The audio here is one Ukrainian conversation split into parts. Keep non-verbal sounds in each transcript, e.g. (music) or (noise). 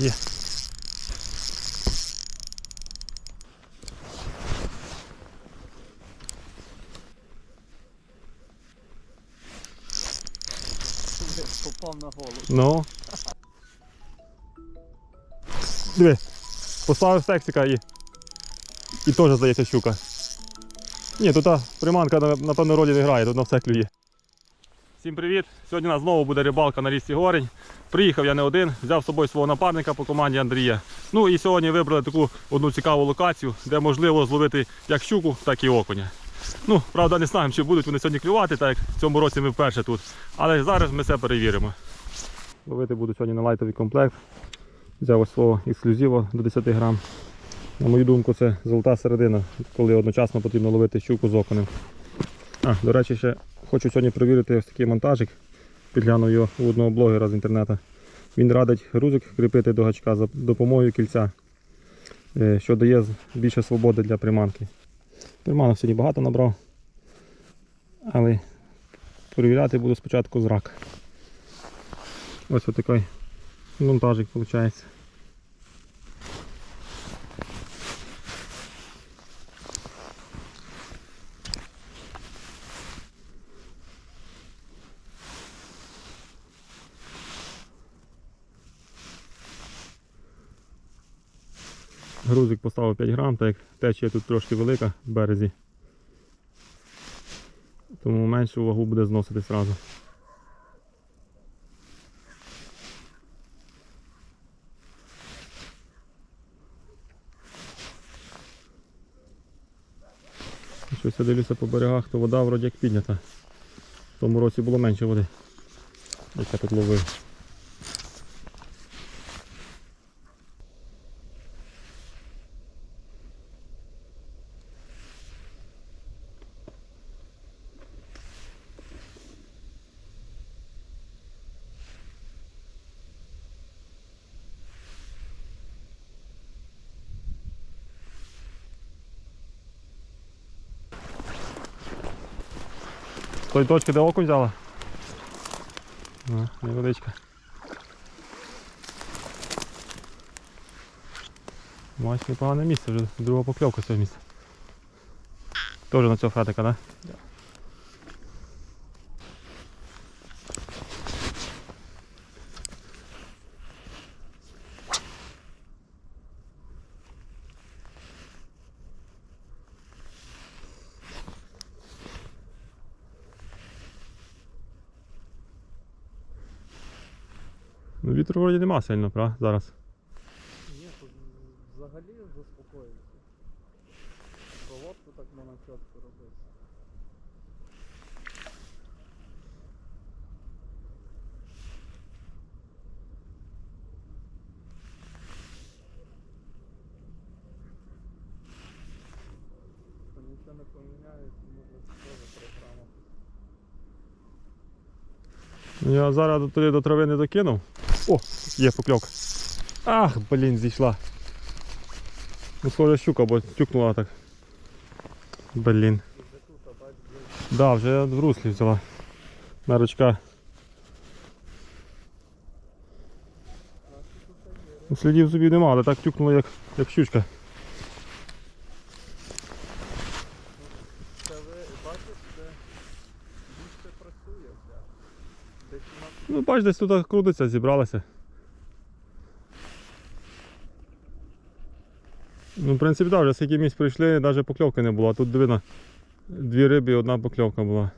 Є. Попав на голову. Ну. Диви. Поставив сексика і. І теж здається щука. Ні, тут та приманка на- напевно ролі не грає, тут на все клює. Всім привіт! Сьогодні у нас знову буде рибалка на річці Горень. Приїхав я не один, взяв з собою свого напарника по команді Андрія. Ну і сьогодні вибрали таку одну цікаву локацію, де можливо зловити як щуку, так і окуня. Ну, правда, не знаємо, чи будуть вони сьогодні клювати, так як в цьому році ми вперше тут. Але зараз ми все перевіримо. Ловити буду сьогодні на лайтовий комплект. Взяв ось свого ексклюзива до 10 грам. На мою думку, це золота середина, коли одночасно потрібно ловити щуку з окунем. А, до речі, ще хочу сьогодні перевірити ось такий монтажик. Підглянув його у одного блогера з інтернету. Він радить грузик кріпити до гачка за допомогою кільця, е, що дає більше свободи для приманки. Приманок сьогодні багато набрав, але перевіряти буду спочатку зрак. Ось ось такий монтажик виходить. Грузик поставив 5 грам, так як течія тут трошки велика в березі. Тому меншу вагу буде зносити одразу. Щось я дивлюся по берегах, то вода вроді як піднята. В тому році було менше води, як я тут ловив. З тої точки, де окунь взяла? А, невеличка. Маєш непогане місце, вже друга покльовка цього місця. Теж на цього фратика, так? Да? Ну вітру вроді нема сильно, правда, зараз. Ні, тут взагалі заспокоївся. Проводку так можна чітко робити. Та Нічого не поміняється, може теж програма. Я зараз туди до трави не докинув. О, є покльовка. Ах, блін, зійшла. Ну, схоже щука, бо тюкнула так. Блін. Да, вже в руслі взяла. На ручка. Ну, Слідів зубів нема, але так тюкнуло, як, як щучка. Це ви бачите, де більше працює вся. Десь у нас Ну, бач, десь тут крутиться, зібралася. Ну, в принципі, так, вже скільки місць прийшли, навіть покльовки не було. Тут дивно, дві риби і одна покльовка була.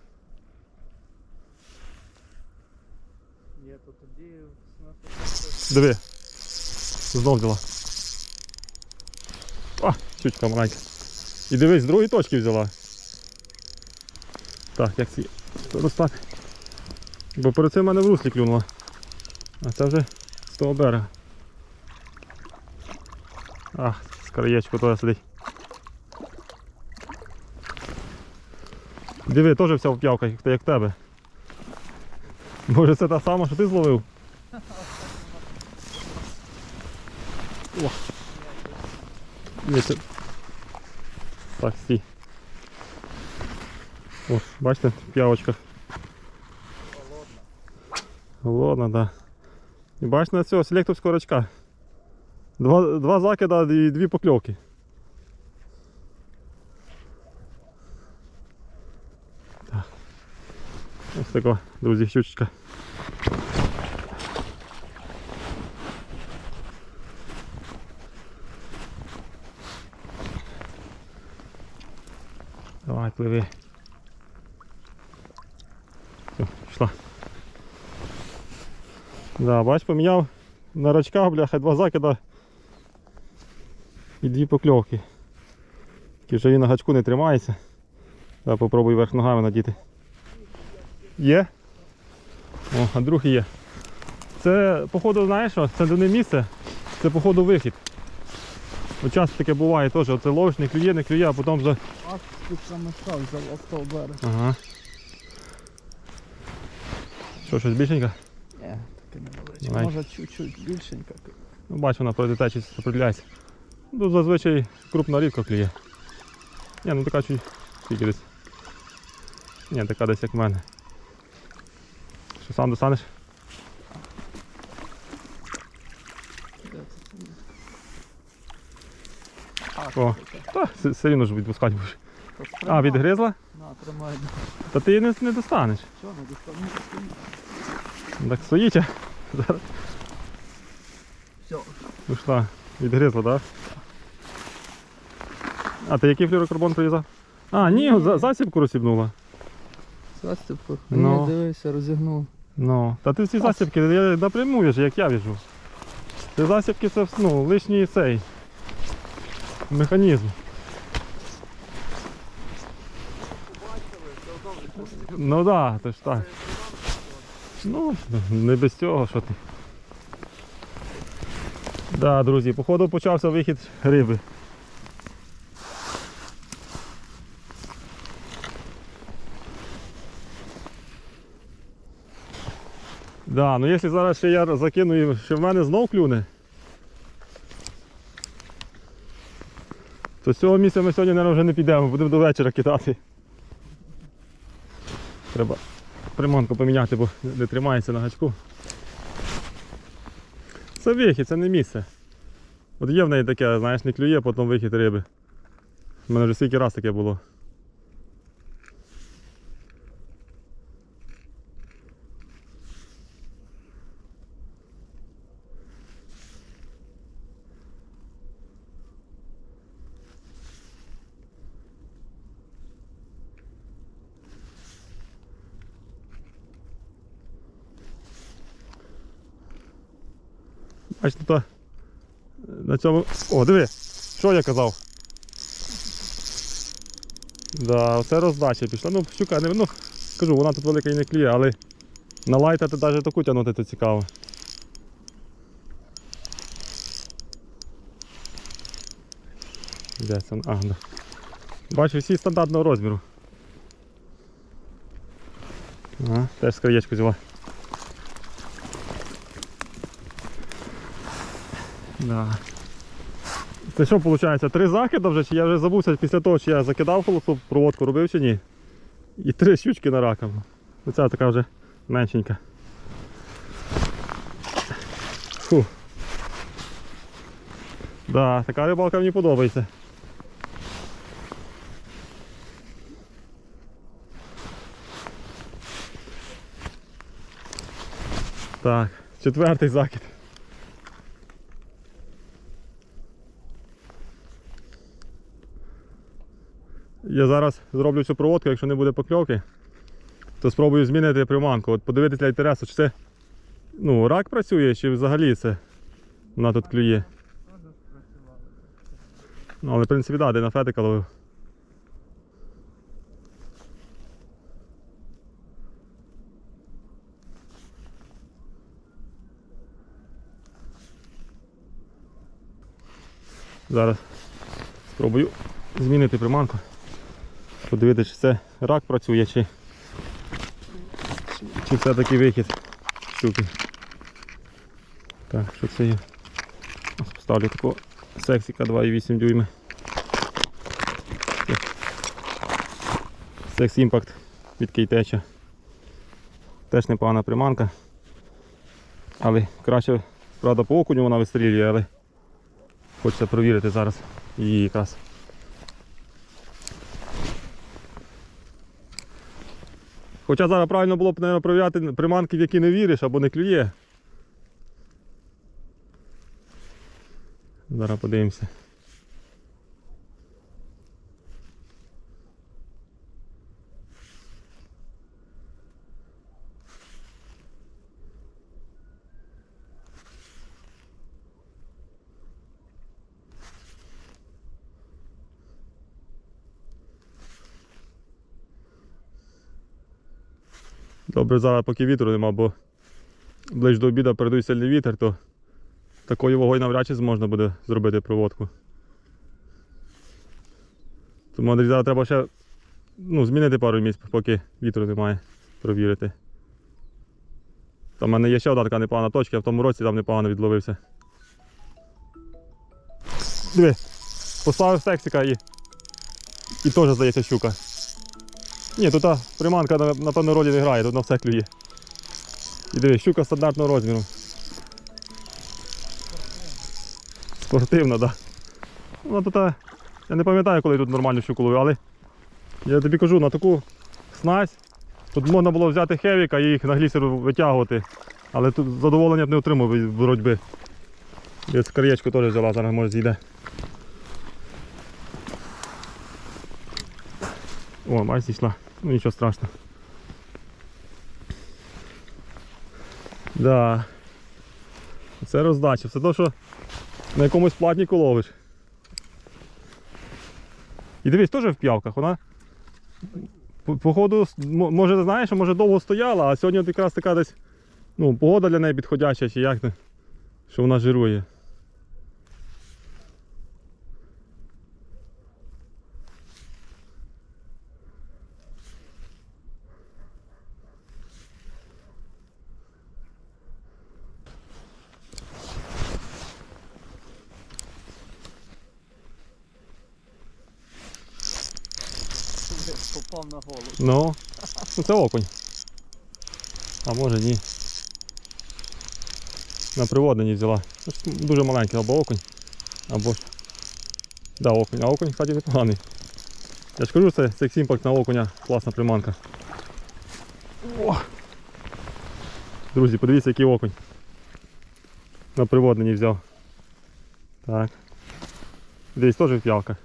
Диви. Знов взяла. А, щучка маленька. І дивись, з другої точки взяла. Так, як ці розстати. Бо перед цим мене в руслі клюнула. А це вже з того берега. Ах, з краєчку туди сидить. Диви, теж вся в п'явках, як, тебе. Може це та сама, що ти зловив? О. Це... Так, стій. О, бачите, в п'явочках. холодна. Голодна, да. І бачите на цього селекторського рачка. Два, два закида і дві покльовки. Так. Ось така, друзі, щучка. Давай, пливи. Все, пішла. Да, бач, поміняв на рачках, бляха, два закида і дві покльовки. Тільки вже він на гачку не тримається. Зараз попробую верх ногами надіти. Є? О, а другий є. Це, походу, знаєш що, це не місце, це походу вихід. От часто таке буває теж, оце ловиш, не клює, не клює, а потім вже. А тут саме став взяв берег. Ага. Що, щось більшеньке? Ні, таке невеличке. Може чуть-чуть більшенька. Ну, бач, вона течі определяється. Ну, зазвичай крупна рідко клює. Ні, ну така чуть скільки десь. Ні, така десь як в мене. Що сам достанеш? О. Та, все- все рівно ж відпускати будеш. А, відгризла? На, тримай. Та ти її не, не достанеш. Що, не. Ну, Так стоїть, зараз Все. пішла. Відгризла, так? А ти який флюрокарбон прив'язав? А, ні, за- засібку розсібнула. Застіпку. Ну. Ні, дивися, розігнув. Ну, та ти всі засібки, я напряму віж, як я віжу. Це засібки це ну, лишній цей механізм. Ну так, да, то ж так. Ну, не без цього, що ти. Да, друзі, походу почався вихід риби. Да, ну якщо зараз ще я закину і ще в мене знов клюне. То з цього місця ми сьогодні, мабуть, вже не підемо, будемо до вечора кидати. Треба приманку поміняти, бо не тримається на гачку. Це вихід, це не місце. От є в неї таке, знаєш, не клює, потім вихід риби. У мене вже скільки раз таке було. Бачите, то на цьому. О, диви! Що я казав? Да, оце роздача пішла. Ну, щука, не, ну, кажу, вона тут велика і не кліє, але на лайта навіть таку тягнути то цікаво. Де це? А, да. Бачу, всі стандартного розміру. Ага, теж скриєчку взяла. Да. Це що виходить? Три закида вже, чи я вже забувся після того, чи я закидав полосу, проводку робив чи ні. І три щучки на раком. Оця така вже меншенька. Фу. Да, така рибалка мені подобається. Так, четвертий закид. Я зараз зроблю цю проводку, якщо не буде покльовки, то спробую змінити приманку. От подивитися для інтересу, чи це ну, рак працює, чи взагалі це вона тут клює. Ну, але в принципі, да, де на фетика ловив. Зараз спробую змінити приманку. Подивитися, чи це рак працює, чи, чи все-таки вихід щуки. Так, що це є? Поставлю такого сексіка 2,8 дюйми. Секс імпакт від кейтеча. Теж непогана приманка. Але краще, правда, по окуню вона вистрілює, але Хочеться провірити зараз її якраз. Хоча зараз правильно було б мабуть, провіряти приманки, в які не віриш або не клює. Зараз подивимося. Добре, зараз поки вітру нема, бо ближче до обіду передує сильний вітер, то такою вагою навряд чи зможна буде зробити проводку. Тому зараз треба ще ну, змінити пару місць, поки вітру немає, провірити. Там в мене є ще одна така непогана точка, я в тому році там непогано відловився. Диви, поставив стексика і. І теж здається щука. Ні, тут та приманка на- напевно ролі не грає, тут на все клює. І диви, щука стандартного розміру. Спортивна, так. Да. Ну, та- я не пам'ятаю, коли тут нормальну щуку ловив, але я тобі кажу, на таку снасть тут можна було взяти хевіка і їх на глісеру витягувати. Але тут задоволення б не отримав боротьби. Я краєчку теж взяла, зараз може зійде. О, бачиш, зійшла. Ну нічого страшного. Да. Це роздача. Все то, що на якомусь платніку ловиш. І дивись, теж в п'явках, вона. по- Походу, може, знаєш, може довго стояла, а сьогодні якраз така десь ну, погода для неї підходяща, чи як не, що вона жирує. Попав на голову. Ну, ну це окунь. А може ні. На приводнені взяла. Дуже маленький або окунь, або ж. Да, окунь. А окунь, кстати, непоганий. Я ж кажу, це Impact на окуня класна приманка. О! Друзі, подивіться, який окунь. На приводнені взяв. Так. Десь теж п'явка.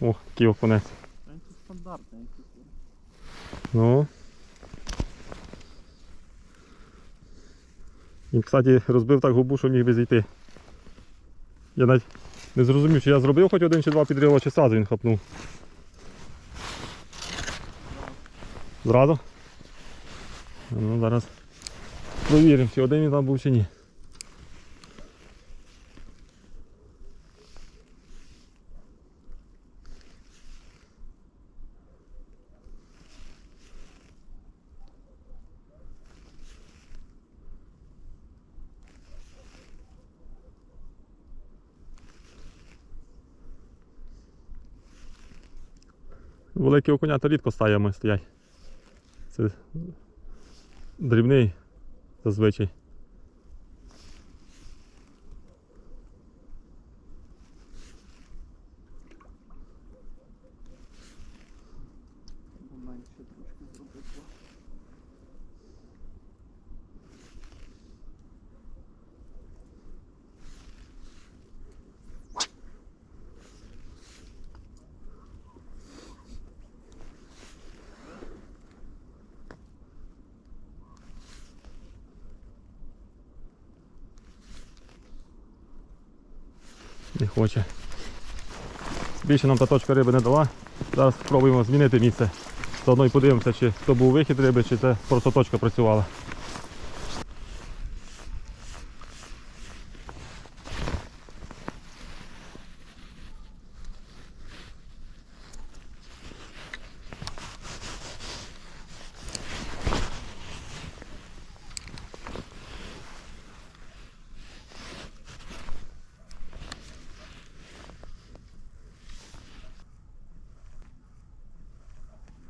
О, який окунець. Це. Ну. Він, кстати, розбив так губу, що міг би зійти. Я навіть не зрозумів, чи я зробив хоч один чи два підрива, чи сразу він хапнув. Зразу? Ну, зараз провіримо, чи один він там був чи ні. Великі окунята рідко стаями стоять. Це дрібний зазвичай. Менше трошки. Не хоче. Більше нам та точка риби не дала. Зараз спробуємо змінити місце. Заодно і подивимося, чи то був вихід риби, чи це просто точка працювала.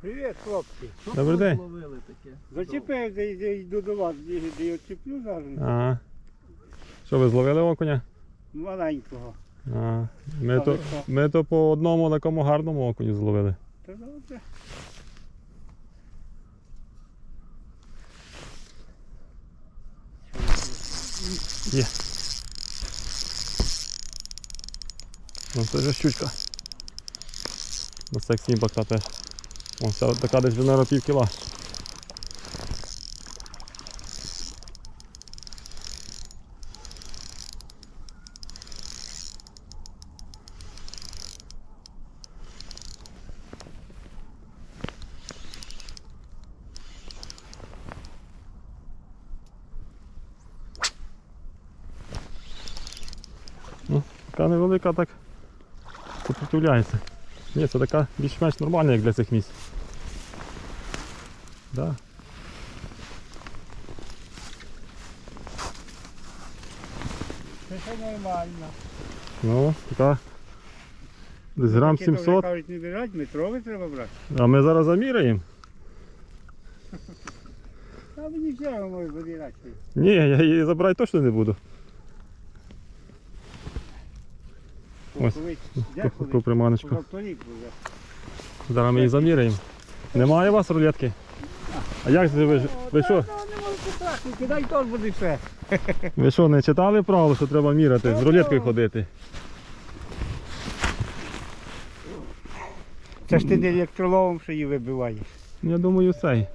Привіт, хлопці. Що Добрий день. зловили таке? Зачепив, де йду до вас, де я чіплю зараз. Ага. Що ви зловили окуня? Маленького. А, ми, то, ми то по одному такому гарному окуні зловили. Та добре. Є. Ну, це вже щучка. На секції бака теж. О, ця така десь наверно, пів кіла. Така невелика так сопротивляється. Ні, це така більш-менш нормальна, як для цих місць. Да. Це нормально. Ну, така. Десь грам Такі то вже 700. кажуть, не брати, метровий треба брати. А ми зараз заміряємо. (laughs) А мені все можу забирати. Ні, я її забирати точно не буду. Ось. Приманочку. Зараз ми її заміряємо. Немає у вас рулетки? А як це ви? Ви що? Ну, кидай тот буде все. Ви що, не читали правило, що треба міряти? З рулеткою ходити? Це ж ти не електроловом, що її вибиваєш. Я думаю, цей.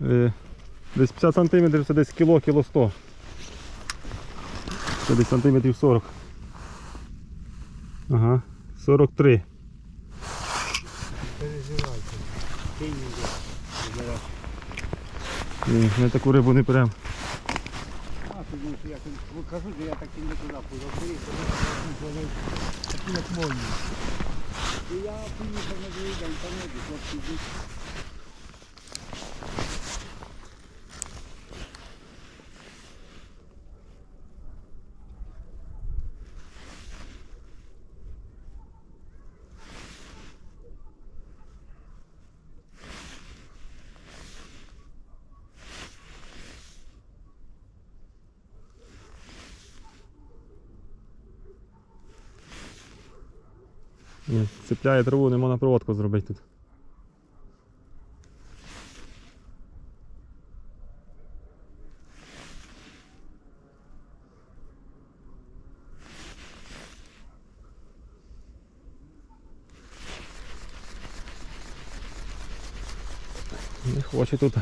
Е, Десь 50 сантиметрів це десь кіло, кіло 100. Це десь сантиметрів 40. Ага. 43. Переживайте. Не йде. Ні, ми таку рибу не беремо. А, тому я кажу, що я так і не туди позавторік, такі як мої. І я поїхав на другий день, там не хлопці йдуть. Ні, цепляє траву, нема на проводку зробити тут. Не хоче тут.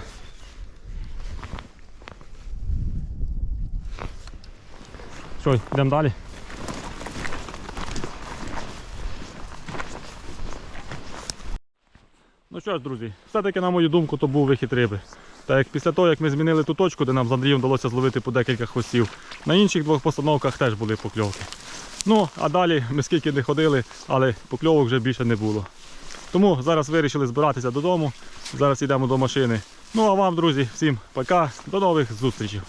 Що, йдемо далі? Ну що ж, друзі, все-таки, на мою думку, то був вихід риби. Так як після того, як ми змінили ту точку, де нам з Андрієм вдалося зловити по декілька хвостів, на інших двох постановках теж були покльовки. Ну, а далі ми скільки не ходили, але покльовок вже більше не було. Тому зараз вирішили збиратися додому. Зараз йдемо до машини. Ну а вам, друзі, всім пока, до нових зустрічей.